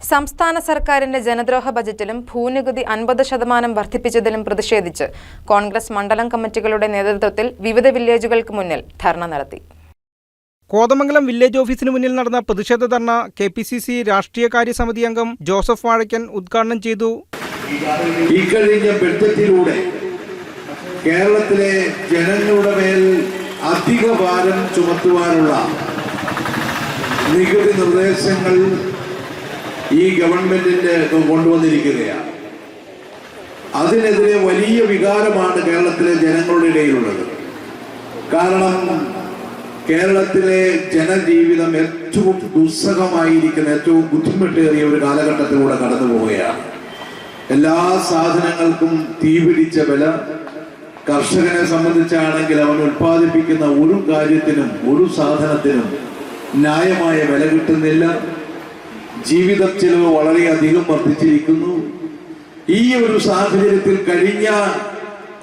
സംസ്ഥാന സർക്കാരിന്റെ ജനദ്രോഹ ബജറ്റിലും ഭൂനികുതി അൻപത് ശതമാനം വർദ്ധിപ്പിച്ചതിലും പ്രതിഷേധിച്ച് കോൺഗ്രസ് മണ്ഡലം കമ്മിറ്റികളുടെ നേതൃത്വത്തിൽ വിവിധ വില്ലേജുകൾക്ക് മുന്നിൽ ധർണ നടത്തി. കോതമംഗലം വില്ലേജ് ഓഫീസിന് മുന്നിൽ നടന്ന പ്രതിഷേധ ധർണ കെ പി സി സി രാഷ്ട്രീയകാര്യ സമിതി അംഗം ജോസഫ് വാഴയ്ക്കൻ ഉദ്ഘാടനം ചെയ്തു. ഇക്കഴിഞ്ഞ ബഡ്ജറ്റിലൂടെ കേരളത്തിലെ ജനങ്ങളുടെ മേൽ അധിക ഭാരം ചുമത്തുവാനുള്ള നികുതി നിർദ്ദേശങ്ങൾ ഈ ഗവൺമെന്റിന്റെ കൊണ്ടുവന്നിരിക്കുകയാണ്. അതിനെതിരെ വലിയ വികാരമാണ് കേരളത്തിലെ ജനങ്ങളുടെ ഇടയിലുള്ളത്. കാരണം കേരളത്തിലെ ജനജീവിതം ഏറ്റവും ദുസ്സഹമായിരിക്കുന്ന ഏറ്റവും ബുദ്ധിമുട്ടേറിയ ഒരു കാലഘട്ടത്തിലൂടെ കടന്നു പോവുകയാണ്. എല്ലാ സാധനങ്ങൾക്കും തീപിടിച്ച വില കർഷകനെ സംബന്ധിച്ചാണെങ്കിൽ അവൻ ഉൽപ്പാദിപ്പിക്കുന്ന ഒരു കാര്യത്തിനും ഒരു സാധനത്തിനും ന്യായമായ വില കിട്ടുന്നില്ല. ജീവിത ചെലവ് വളരെയധികം വർദ്ധിച്ചിരിക്കുന്നു. ഈ ഒരു സാഹചര്യത്തിൽ കഴിഞ്ഞ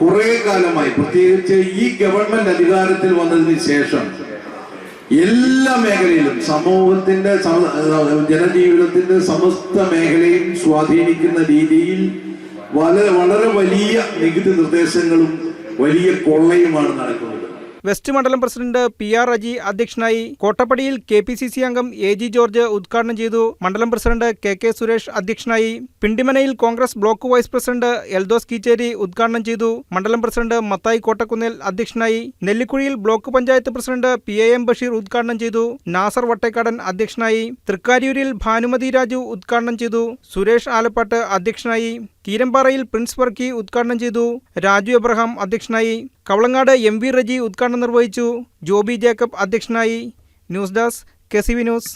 കുറെ കാലമായി പ്രത്യേകിച്ച് ഈ ഗവൺമെന്റ് അധികാരത്തിൽ വന്നതിന് ശേഷം എല്ലാ മേഖലയിലും സമൂഹത്തിന്റെ ജനജീവിതത്തിന്റെ സമസ്ത മേഖലയും സ്വാധീനിക്കുന്ന രീതിയിൽ വളരെ വളരെ വലിയ നികുതി നിർദ്ദേശങ്ങളും വലിയ കൊള്ളയുമാണ് നടക്കുന്നത്. വെസ്റ്റ് മണ്ഡലം പ്രസിഡന്റ് പി ആർ അജി അധ്യക്ഷനായി കോട്ടപ്പടിയിൽ കെ പി സി സി അംഗം എ ജി ജോർജ് ഉദ്ഘാടനം ചെയ്തു. മണ്ഡലം പ്രസിഡന്റ് കെ കെ സുരേഷ് അധ്യക്ഷനായി പിണ്ടിമനയിൽ Congress block vice president Eldhose Keechery ഉദ്ഘാടനം ചെയ്തു. മണ്ഡലം പ്രസിഡന്റ് മത്തായി കോട്ടക്കുന്നേൽ അധ്യക്ഷനായി നെല്ലിക്കുഴിയിൽ block panchayat president P A M Basheer ഉദ്ഘാടനം ചെയ്തു. നാസർ വട്ടേക്കാടൻ അധ്യക്ഷനായി തൃക്കാരിയൂരിൽ ഭാനുമതി രാജു ഉദ്ഘാടനം ചെയ്തു. സുരേഷ് ആലപ്പാട്ട് അധ്യക്ഷനായി കീരമ്പാറയിൽ പ്രിൻസ് വർക്കി ഉദ്ഘാടനം ചെയ്തു രാജു എബ്രഹാം അധ്യക്ഷനായി. കവളങ്ങാട് എം വി റജി ഉദ്ഘാടനം നിർവഹിച്ചു ജോബി ജേക്കബ് അധ്യക്ഷനായി. News desk K C V news.